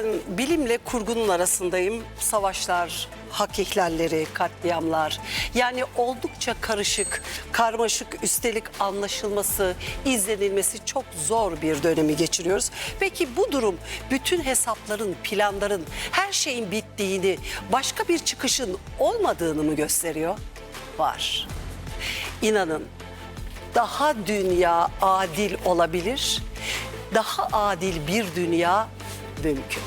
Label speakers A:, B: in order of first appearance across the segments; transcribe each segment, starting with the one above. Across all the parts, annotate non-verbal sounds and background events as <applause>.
A: Efendim bilimle kurgunun arasındayım. Savaşlar, hak ihlalleri, katliamlar. Yani oldukça karışık, karmaşık, üstelik anlaşılması, izlenilmesi çok zor bir dönemi geçiriyoruz. Peki bu durum bütün hesapların, planların, her şeyin bittiğini, başka bir çıkışın olmadığını mı gösteriyor? Var. İnanın daha dünya adil olabilir, daha adil bir dünya mümkün.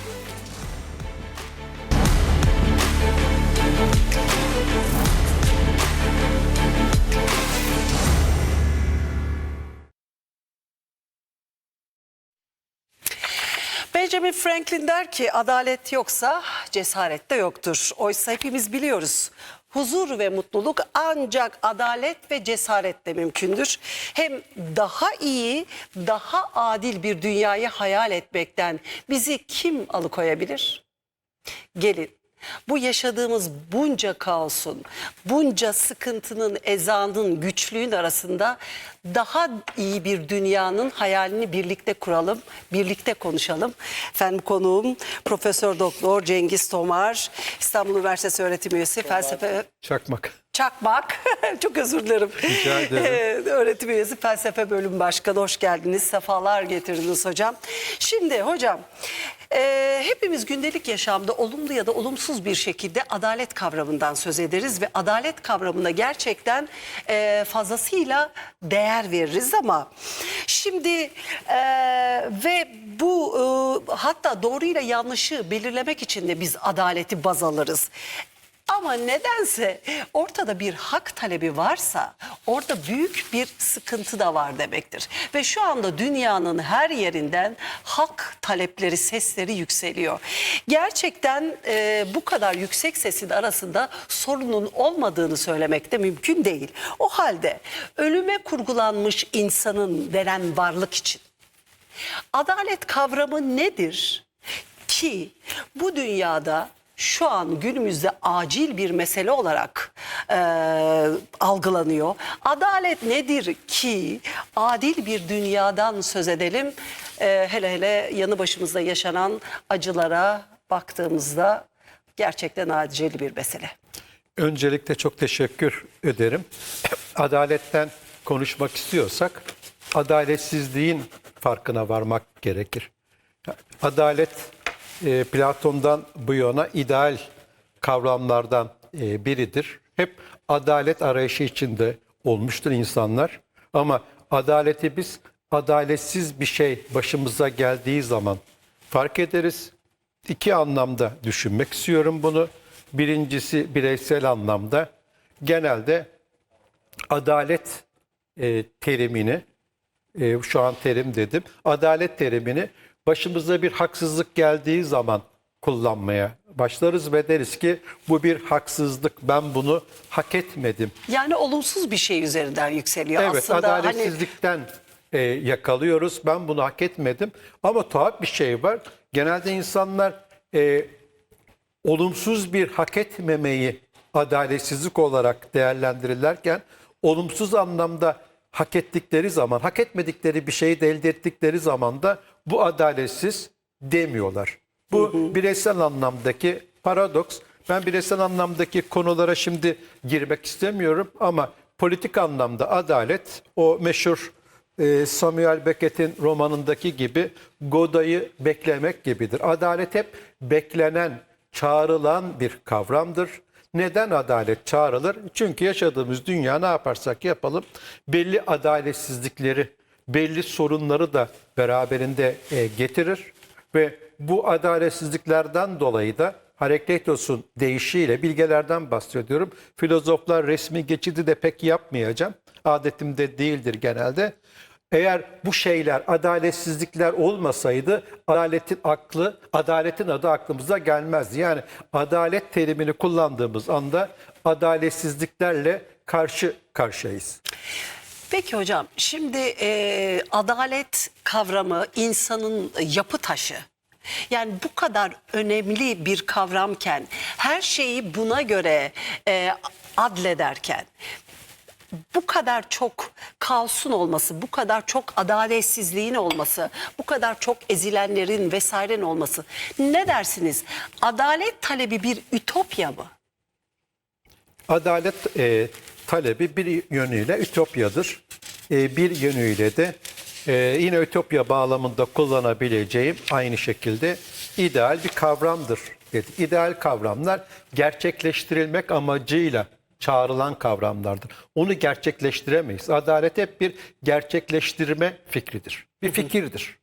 A: Benjamin Franklin der ki adalet yoksa cesaret de yoktur. Oysa hepimiz biliyoruz. Huzur ve mutluluk ancak adalet ve cesaretle mümkündür. Hem daha iyi, daha adil bir dünyayı hayal etmekten bizi kim alıkoyabilir? Gelin bu yaşadığımız bunca kaosun, bunca sıkıntının, ezanın, güçlüğün arasında daha iyi bir dünyanın hayalini birlikte kuralım, birlikte konuşalım. Efendim konuğum Profesör Doktor Cengiz Tomar, İstanbul Üniversitesi öğretim üyesi, felsefe
B: Çakmak.
A: Çakmak. <laughs> Çok özür dilerim.
B: Rica ederim.
A: Ee, Öğretim üyesi felsefe bölüm başkanı. Hoş geldiniz. Sefalar getirdiniz hocam. Şimdi hocam e, hepimiz gündelik yaşamda olumlu ya da olumsuz bir şekilde adalet kavramından söz ederiz ve adalet kavramına gerçekten e, fazlasıyla değer veririz ama şimdi e, ve bu e, hatta doğruyla yanlışı belirlemek için de biz adaleti baz alırız. Ama nedense ortada bir hak talebi varsa orada büyük bir sıkıntı da var demektir. Ve şu anda dünyanın her yerinden hak talepleri, sesleri yükseliyor. Gerçekten e, bu kadar yüksek sesin arasında sorunun olmadığını söylemek de mümkün değil. O halde ölüme kurgulanmış insanın denen varlık için Adalet kavramı nedir ki bu dünyada şu an günümüzde acil bir mesele olarak e, algılanıyor. Adalet nedir ki adil bir dünyadan söz edelim. E, hele hele yanı başımızda yaşanan acılara baktığımızda gerçekten acil bir mesele.
B: Öncelikle çok teşekkür ederim. Adaletten konuşmak istiyorsak adaletsizliğin farkına varmak gerekir. Adalet e, Platon'dan bu yana ideal kavramlardan e, biridir. Hep adalet arayışı içinde olmuştur insanlar. Ama adaleti biz adaletsiz bir şey başımıza geldiği zaman fark ederiz. İki anlamda düşünmek istiyorum bunu. Birincisi bireysel anlamda. Genelde adalet e, terimini, e, şu an terim dedim, adalet terimini başımıza bir haksızlık geldiği zaman kullanmaya başlarız ve deriz ki bu bir haksızlık, ben bunu hak etmedim.
A: Yani olumsuz bir şey üzerinden yükseliyor
B: Evet,
A: aslında. Hani
B: adaletsizlikten e, yakalıyoruz. Ben bunu hak etmedim. Ama tuhaf bir şey var. Genelde insanlar e, olumsuz bir hak etmemeyi adaletsizlik olarak değerlendirirlerken olumsuz anlamda hak ettikleri zaman, hak etmedikleri bir şeyi de elde ettikleri zaman da bu adaletsiz demiyorlar. Bu bireysel anlamdaki paradoks. Ben bireysel anlamdaki konulara şimdi girmek istemiyorum ama politik anlamda adalet o meşhur e, Samuel Beckett'in romanındaki gibi Goda'yı beklemek gibidir. Adalet hep beklenen, çağrılan bir kavramdır. Neden adalet çağrılır? Çünkü yaşadığımız dünya ne yaparsak yapalım belli adaletsizlikleri, belli sorunları da beraberinde e, getirir ve bu adaletsizliklerden dolayı da Herakleitos'un deyişiyle bilgelerden bahsediyorum. Filozoflar resmi geçidi de pek yapmayacağım. Adetimde değildir genelde. Eğer bu şeyler, adaletsizlikler olmasaydı adaletin aklı, adaletin adı aklımıza gelmezdi. Yani adalet terimini kullandığımız anda adaletsizliklerle karşı karşıyayız.
A: Peki hocam şimdi e, adalet kavramı insanın yapı taşı. Yani bu kadar önemli bir kavramken her şeyi buna göre e, adlederken bu kadar çok kaosun olması, bu kadar çok adaletsizliğin olması, bu kadar çok ezilenlerin vesairenin olması ne dersiniz? Adalet talebi bir ütopya mı?
B: Adalet e, talebi bir yönüyle ütopyadır. E, bir yönüyle de e, yine ütopya bağlamında kullanabileceğim aynı şekilde ideal bir kavramdır. dedi. İdeal kavramlar gerçekleştirilmek amacıyla çağrılan kavramlardır. Onu gerçekleştiremeyiz. Adalet hep bir gerçekleştirme fikridir. Bir fikirdir.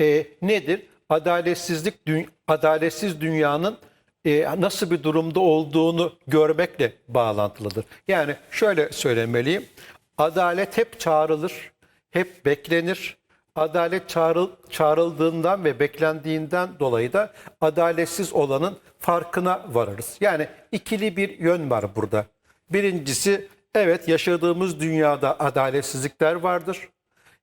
B: E, nedir? Adaletsizlik, dü- adaletsiz dünyanın e, nasıl bir durumda olduğunu görmekle bağlantılıdır. Yani şöyle söylemeliyim. Adalet hep çağrılır, hep beklenir. Adalet çağrıl, çağrıldığından ve beklendiğinden dolayı da adaletsiz olanın farkına varırız. Yani ikili bir yön var burada. Birincisi evet yaşadığımız dünyada adaletsizlikler vardır.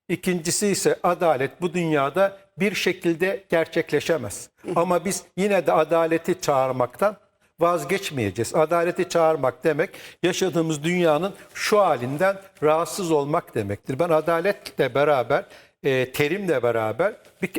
B: İkincisi ise adalet bu dünyada bir şekilde gerçekleşemez. Ama biz yine de adaleti çağırmaktan vazgeçmeyeceğiz. Adaleti çağırmak demek yaşadığımız dünyanın şu halinden rahatsız olmak demektir. Ben adaletle beraber, e, terimle beraber bir,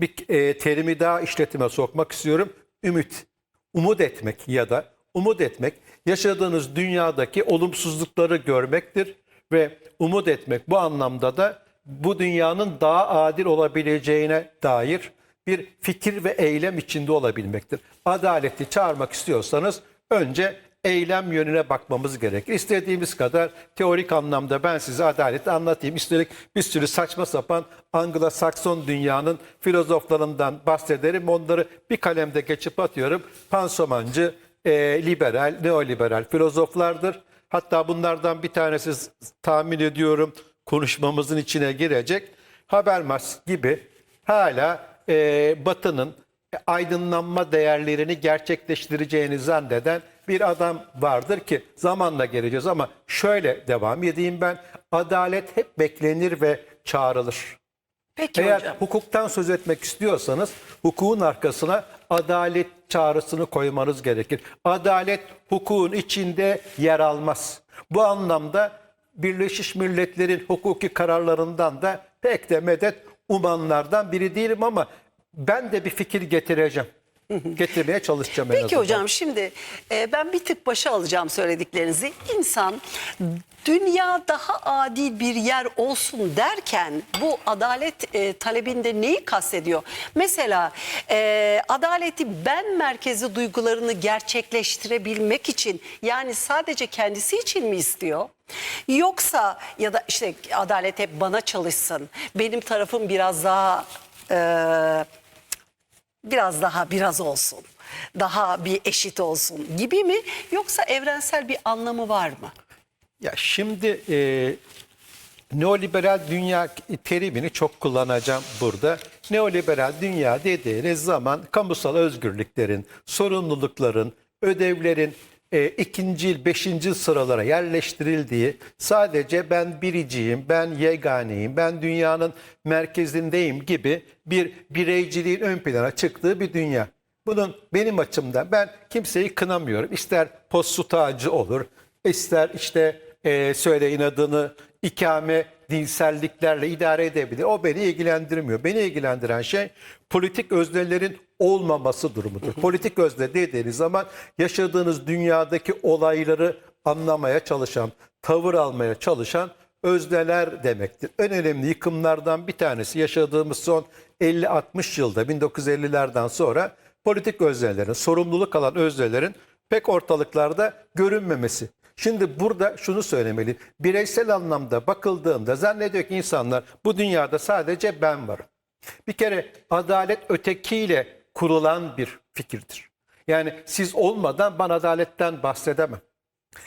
B: bir e, terimi daha işletime sokmak istiyorum. Ümit, umut etmek ya da umut etmek yaşadığınız dünyadaki olumsuzlukları görmektir ve umut etmek bu anlamda da bu dünyanın daha adil olabileceğine dair bir fikir ve eylem içinde olabilmektir. Adaleti çağırmak istiyorsanız önce eylem yönüne bakmamız gerekir. İstediğimiz kadar teorik anlamda ben size adaleti anlatayım. Üstelik bir sürü saçma sapan Anglo-Sakson dünyanın filozoflarından bahsederim. Onları bir kalemde geçip atıyorum. Pansomancı, e, liberal, neoliberal filozoflardır. Hatta bunlardan bir tanesi tahmin ediyorum konuşmamızın içine girecek. Habermas gibi hala e, Batı'nın aydınlanma değerlerini gerçekleştireceğini zanneden bir adam vardır ki zamanla geleceğiz ama şöyle devam edeyim ben. Adalet hep beklenir ve çağrılır.
A: Peki
B: Eğer
A: hocam.
B: hukuktan söz etmek istiyorsanız hukukun arkasına adalet çağrısını koymanız gerekir. Adalet hukukun içinde yer almaz. Bu anlamda Birleşmiş Milletler'in hukuki kararlarından da pek de medet umanlardan biri değilim ama ben de bir fikir getireceğim. Getirmeye çalışacağım en
A: Peki
B: azından.
A: hocam şimdi e, ben bir tık başa alacağım söylediklerinizi. İnsan dünya daha adil bir yer olsun derken bu adalet e, talebinde neyi kastediyor? Mesela e, adaleti ben merkezi duygularını gerçekleştirebilmek için yani sadece kendisi için mi istiyor? Yoksa ya da işte adalet hep bana çalışsın. Benim tarafım biraz daha e, biraz daha biraz olsun. Daha bir eşit olsun gibi mi? Yoksa evrensel bir anlamı var mı?
B: Ya şimdi e, neoliberal dünya terimini çok kullanacağım burada. Neoliberal dünya dediğiniz zaman kamusal özgürlüklerin, sorumlulukların, ödevlerin e, ikinci, beşinci sıralara yerleştirildiği sadece ben biriciyim, ben yeganeyim, ben dünyanın merkezindeyim gibi bir bireyciliğin ön plana çıktığı bir dünya. Bunun benim açımdan ben kimseyi kınamıyorum. İster postu tacı olur, ister işte e, söyleyin adını ikame dinselliklerle idare edebilir. O beni ilgilendirmiyor. Beni ilgilendiren şey politik öznelerin olmaması durumudur. politik özne dediğiniz zaman yaşadığınız dünyadaki olayları anlamaya çalışan, tavır almaya çalışan özneler demektir. En önemli yıkımlardan bir tanesi yaşadığımız son 50-60 yılda 1950'lerden sonra politik öznelerin, sorumluluk alan öznelerin pek ortalıklarda görünmemesi. Şimdi burada şunu söylemeli. Bireysel anlamda bakıldığında zannediyor ki insanlar bu dünyada sadece ben varım. Bir kere adalet ötekiyle kurulan bir fikirdir. Yani siz olmadan ben adaletten bahsedemem.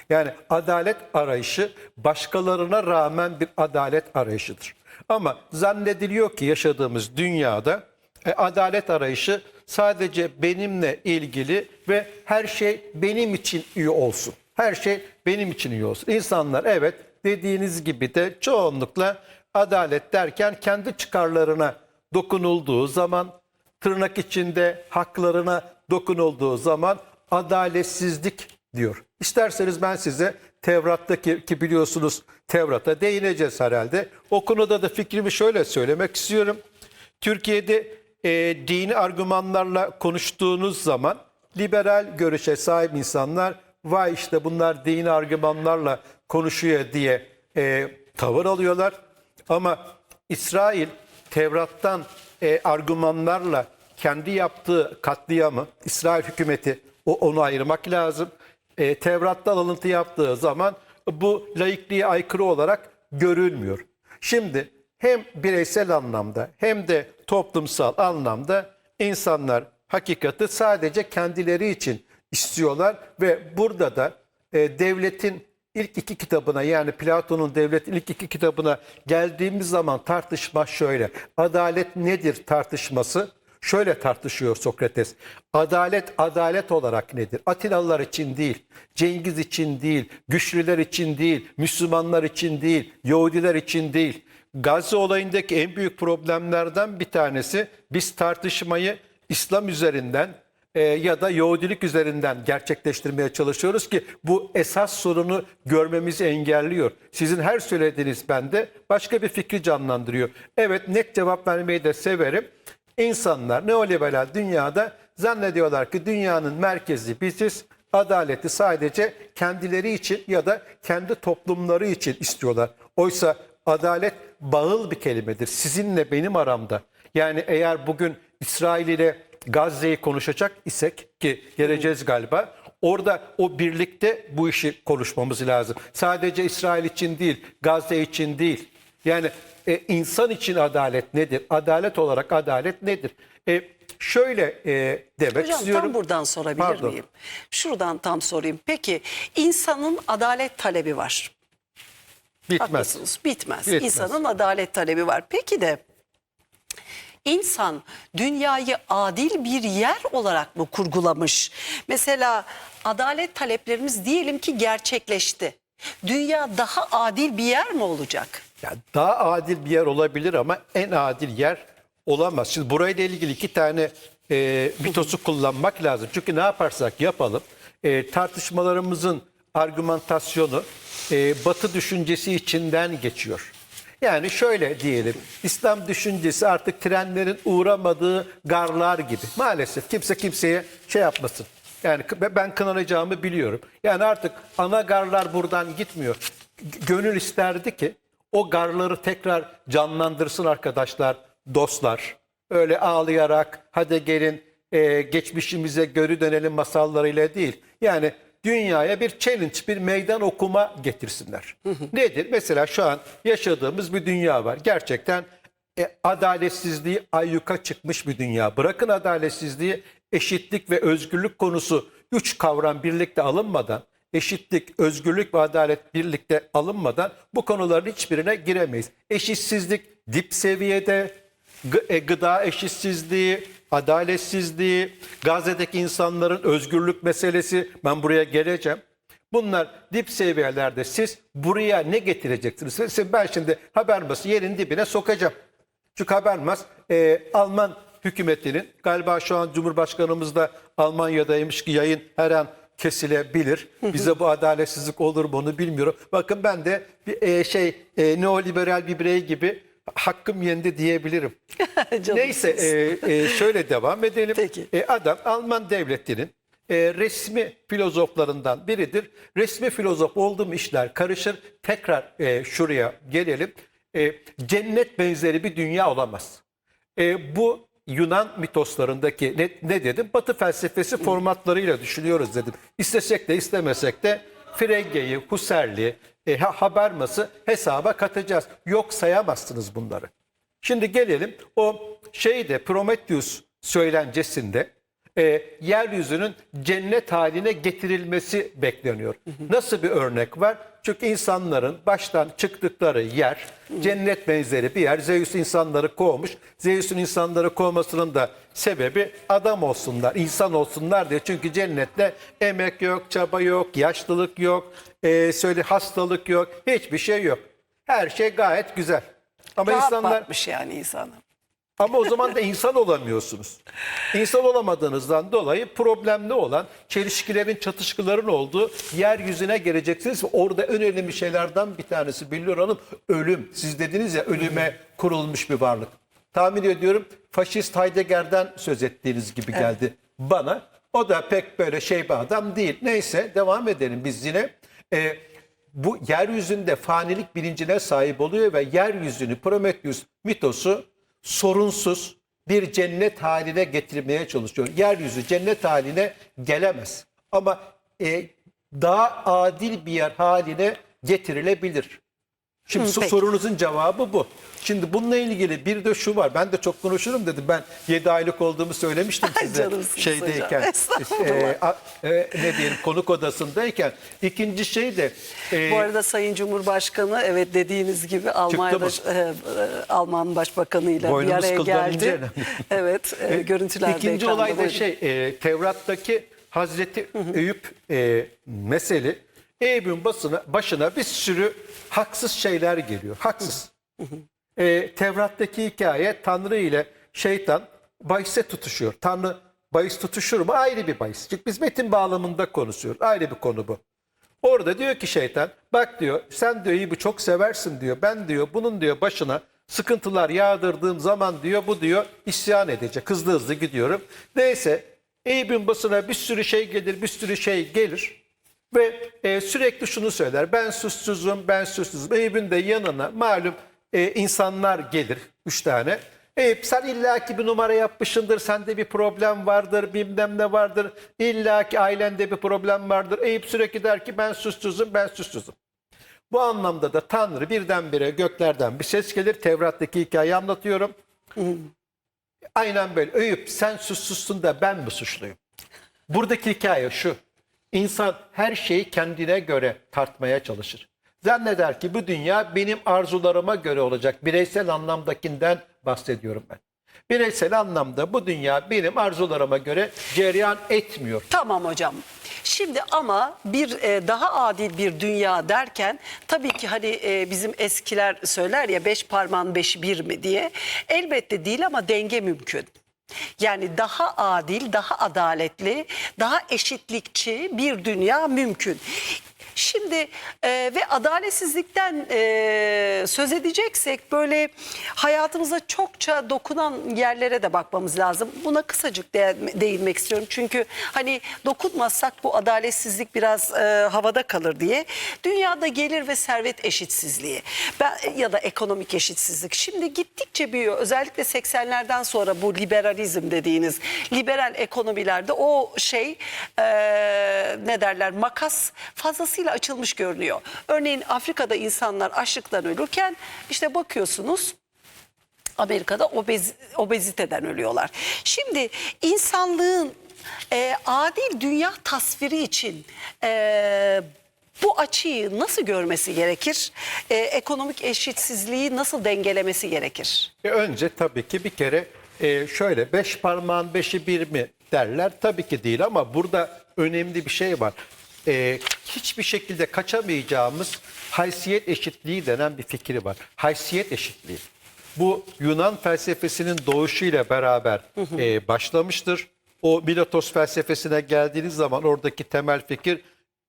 B: Yani adalet arayışı başkalarına rağmen bir adalet arayışıdır. Ama zannediliyor ki yaşadığımız dünyada e, adalet arayışı sadece benimle ilgili ve her şey benim için iyi olsun. Her şey benim için iyi olsun. İnsanlar evet dediğiniz gibi de çoğunlukla adalet derken kendi çıkarlarına dokunulduğu zaman tırnak içinde haklarına dokunulduğu zaman adaletsizlik diyor. İsterseniz ben size Tevrat'taki ki biliyorsunuz Tevrat'a değineceğiz herhalde. O konuda da fikrimi şöyle söylemek istiyorum. Türkiye'de e, dini argümanlarla konuştuğunuz zaman liberal görüşe sahip insanlar vay işte bunlar dini argümanlarla konuşuyor diye e, tavır alıyorlar. Ama İsrail Tevrat'tan e, argümanlarla kendi yaptığı katliamı İsrail hükümeti o, onu ayırmak lazım. E, Tevrat'tan alıntı yaptığı zaman bu laikliğe aykırı olarak görülmüyor. Şimdi hem bireysel anlamda hem de toplumsal anlamda insanlar hakikati sadece kendileri için istiyorlar ve burada da e, devletin ilk iki kitabına yani Platon'un devletin ilk iki kitabına geldiğimiz zaman tartışma şöyle. Adalet nedir tartışması şöyle tartışıyor Sokrates. Adalet adalet olarak nedir? Atinalılar için değil, Cengiz için değil, güçlüler için değil, Müslümanlar için değil, Yahudiler için değil. Gazze olayındaki en büyük problemlerden bir tanesi biz tartışmayı İslam üzerinden e, ya da Yahudilik üzerinden gerçekleştirmeye çalışıyoruz ki bu esas sorunu görmemizi engelliyor. Sizin her söylediğiniz bende başka bir fikri canlandırıyor. Evet net cevap vermeyi de severim. İnsanlar neoliberal dünyada zannediyorlar ki dünyanın merkezi biziz. Adaleti sadece kendileri için ya da kendi toplumları için istiyorlar. Oysa adalet bağıl bir kelimedir. Sizinle benim aramda. Yani eğer bugün İsrail ile Gazze'yi konuşacak isek ki geleceğiz galiba. Orada o birlikte bu işi konuşmamız lazım. Sadece İsrail için değil, Gazze için değil. Yani e, insan için adalet nedir? Adalet olarak adalet nedir? E, şöyle e, demek
A: Hocam
B: istiyorum.
A: tam buradan sorabilir
B: Pardon.
A: miyim? Şuradan tam sorayım. Peki insanın adalet talebi var.
B: Bitmez.
A: Haklısınız. Bitmez.
B: Bitmez.
A: İnsanın adalet talebi var. Peki de insan dünyayı adil bir yer olarak mı kurgulamış? Mesela adalet taleplerimiz diyelim ki gerçekleşti. Dünya daha adil bir yer mi olacak?
B: Ya daha adil bir yer olabilir ama en adil yer olamaz. Şimdi burayla ilgili iki tane e, mitosu kullanmak lazım. Çünkü ne yaparsak yapalım e, tartışmalarımızın argümantasyonu e, batı düşüncesi içinden geçiyor. Yani şöyle diyelim, İslam düşüncesi artık trenlerin uğramadığı garlar gibi. Maalesef kimse kimseye şey yapmasın. Yani ben kınanacağımı biliyorum. Yani artık ana garlar buradan gitmiyor. Gönül isterdi ki o garları tekrar canlandırsın arkadaşlar, dostlar. Öyle ağlayarak hadi gelin e, geçmişimize geri dönelim masallarıyla değil. Yani dünyaya bir challenge, bir meydan okuma getirsinler. Nedir? Mesela şu an yaşadığımız bir dünya var. Gerçekten e, adaletsizliği ayyuka çıkmış bir dünya. Bırakın adaletsizliği, eşitlik ve özgürlük konusu üç kavram birlikte alınmadan, eşitlik, özgürlük ve adalet birlikte alınmadan bu konuların hiçbirine giremeyiz. Eşitsizlik dip seviyede, e, gıda eşitsizliği, adaletsizliği, Gazze'deki insanların özgürlük meselesi ben buraya geleceğim. Bunlar dip seviyelerde siz buraya ne getireceksiniz? Siz- Ben şimdi Habermas'ı yerin dibine sokacağım. Çünkü Habermas e, Alman hükümetinin galiba şu an Cumhurbaşkanımız da Almanya'daymış ki yayın her an kesilebilir. Bize bu adaletsizlik olur mu onu bilmiyorum. Bakın ben de bir e, şey e, neoliberal bir birey gibi hakkım yendi diyebilirim. <laughs> Neyse e, e, şöyle devam edelim.
A: Peki.
B: E, adam Alman devletinin e, resmi filozoflarından biridir. Resmi filozof olduğum işler karışır. Tekrar e, şuraya gelelim. E, cennet benzeri bir dünya olamaz. E, bu Yunan mitoslarındaki ne, ne dedim? Batı felsefesi formatlarıyla düşünüyoruz dedim. İstesek de istemesek de Frege'yi, Husserl'i, e, Ha- Habermas'ı hesaba katacağız. Yok sayamazsınız bunları. Şimdi gelelim o şeyde Prometheus söylencesinde e, yeryüzünün cennet haline getirilmesi bekleniyor. Nasıl bir örnek var? Çünkü insanların baştan çıktıkları yer cennet benzeri bir yer. Zeus insanları kovmuş. Zeus'un insanları kovmasının da sebebi adam olsunlar, insan olsunlar diye. Çünkü cennette emek yok, çaba yok, yaşlılık yok, e, söyle hastalık yok, hiçbir şey yok. Her şey gayet güzel. Ama
A: Rahat
B: insanlar
A: yani insana.
B: Ama o zaman da insan olamıyorsunuz. İnsan olamadığınızdan dolayı problemli olan çelişkilerin, çatışkıların olduğu yeryüzüne geleceksiniz. Orada en önemli şeylerden bir tanesi Billur Hanım ölüm. Siz dediniz ya ölüme kurulmuş bir varlık. Tahmin ediyorum faşist Heidegger'den söz ettiğiniz gibi geldi bana. O da pek böyle şey bir adam değil. Neyse devam edelim biz yine. Ee, bu yeryüzünde fanilik bilincine sahip oluyor ve yeryüzünü Prometheus mitosu sorunsuz bir cennet haline getirmeye çalışıyor. Yeryüzü cennet haline gelemez. Ama e, daha adil bir yer haline getirilebilir. Şimdi
A: Hı, peki.
B: sorunuzun cevabı bu. Şimdi bununla ilgili bir de şu var. Ben de çok konuşurum dedim. Ben 7 aylık olduğumu söylemiştim size.
A: canımsınız
B: Şeydeyken.
A: hocam.
B: E, a- e, ne diyelim konuk odasındayken. İkinci şey de e,
A: Bu arada Sayın Cumhurbaşkanı evet dediğiniz gibi Almanya'da e, e, Alman Başbakanıyla bir
B: Boynumuz
A: araya geldi.
B: önemli. <laughs>
A: evet, e, görüntülerde
B: İkinci
A: ekranda
B: olay da
A: buyurun.
B: şey e, Tevrat'taki Hazreti Eyüp e, meseli Eyüp'ün basına, başına bir sürü haksız şeyler geliyor. Haksız. E, Tevrat'taki hikaye Tanrı ile şeytan bahise tutuşuyor. Tanrı bahis tutuşur mu? Ayrı bir bahis. Çünkü biz metin bağlamında konuşuyoruz. Ayrı bir konu bu. Orada diyor ki şeytan bak diyor sen diyor Eyüp'ü çok seversin diyor. Ben diyor bunun diyor başına sıkıntılar yağdırdığım zaman diyor bu diyor isyan edecek. Hızlı hızlı gidiyorum. Neyse Eyüp'ün basına bir sürü şey gelir bir sürü şey gelir. Ve e, sürekli şunu söyler. Ben suçsuzum, ben suçsuzum. Eyüp'ün de yanına malum e, insanlar gelir. Üç tane. Eyüp sen illaki bir numara yapmışsındır. Sende bir problem vardır. Bilmem ne vardır. illaki ailende bir problem vardır. Eyüp sürekli der ki ben suçsuzum, ben suçsuzum. Bu anlamda da Tanrı birdenbire göklerden bir ses gelir. Tevrat'taki hikayeyi anlatıyorum. Aynen böyle. Eyüp sen suçsuzsun da ben mi suçluyum? Buradaki hikaye şu. İnsan her şeyi kendine göre tartmaya çalışır. Zanneder ki bu dünya benim arzularıma göre olacak. Bireysel anlamdakinden bahsediyorum ben. Bireysel anlamda bu dünya benim arzularıma göre cereyan etmiyor.
A: Tamam hocam. Şimdi ama bir e, daha adil bir dünya derken tabii ki hani e, bizim eskiler söyler ya beş parmağın beşi bir mi diye. Elbette değil ama denge mümkün. Yani daha adil, daha adaletli, daha eşitlikçi bir dünya mümkün. Şimdi e, ve adaletsizlikten e, söz edeceksek böyle hayatımıza çokça dokunan yerlere de bakmamız lazım. Buna kısacık de- değinmek istiyorum. Çünkü hani dokunmazsak bu adaletsizlik biraz e, havada kalır diye. Dünyada gelir ve servet eşitsizliği ben, ya da ekonomik eşitsizlik. Şimdi gittikçe büyüyor. Özellikle 80'lerden sonra bu liberalizm dediğiniz liberal ekonomilerde o şey e, ne derler makas fazlasıyla açılmış görünüyor. Örneğin Afrika'da insanlar açlıktan ölürken işte bakıyorsunuz Amerika'da obez, obeziteden ölüyorlar. Şimdi insanlığın e, adil dünya tasviri için e, bu açıyı nasıl görmesi gerekir? E, ekonomik eşitsizliği nasıl dengelemesi gerekir?
B: E önce tabii ki bir kere e, şöyle beş parmağın beşi bir mi derler. Tabii ki değil ama burada önemli bir şey var. E, hiçbir şekilde kaçamayacağımız haysiyet eşitliği denen bir fikri var. Haysiyet eşitliği. Bu Yunan felsefesinin doğuşuyla beraber e, başlamıştır. O Miletos felsefesine geldiğiniz zaman oradaki temel fikir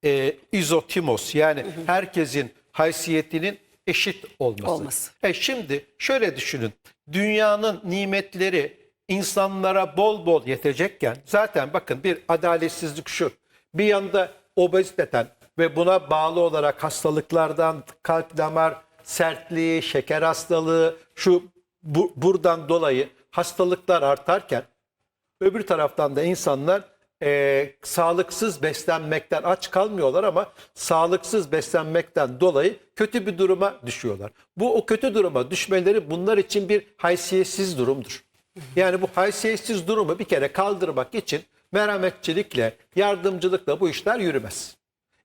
B: e, izotimos yani herkesin haysiyetinin eşit olması.
A: Olması.
B: E şimdi şöyle düşünün. Dünyanın nimetleri insanlara bol bol yetecekken zaten bakın bir adaletsizlik şu. Bir yanda obeziteden ve buna bağlı olarak hastalıklardan kalp damar sertliği, şeker hastalığı şu bu, buradan dolayı hastalıklar artarken Öbür taraftan da insanlar e, sağlıksız beslenmekten aç kalmıyorlar ama sağlıksız beslenmekten dolayı kötü bir duruma düşüyorlar. Bu o kötü duruma düşmeleri bunlar için bir haysiyetsiz durumdur. Yani bu haysiyetsiz durumu bir kere kaldırmak için merhametçilikle, yardımcılıkla bu işler yürümez.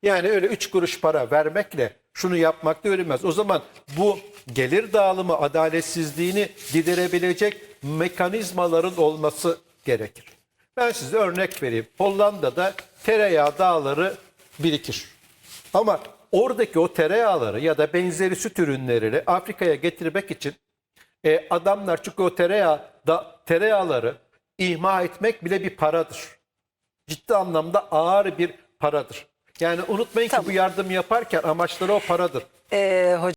B: Yani öyle üç kuruş para vermekle şunu yapmakla yürümez. O zaman bu gelir dağılımı adaletsizliğini giderebilecek mekanizmaların olması gerekir. Ben size örnek vereyim. Hollanda'da tereyağı dağları birikir. Ama oradaki o tereyağları ya da benzeri süt ürünlerini Afrika'ya getirmek için e, adamlar çünkü o tereyağı da tereyağları ihmal etmek bile bir paradır. Ciddi anlamda ağır bir paradır. Yani unutmayın
A: Tamam.
B: ki bu yardım yaparken amaçları o paradır.
A: Ee, hocam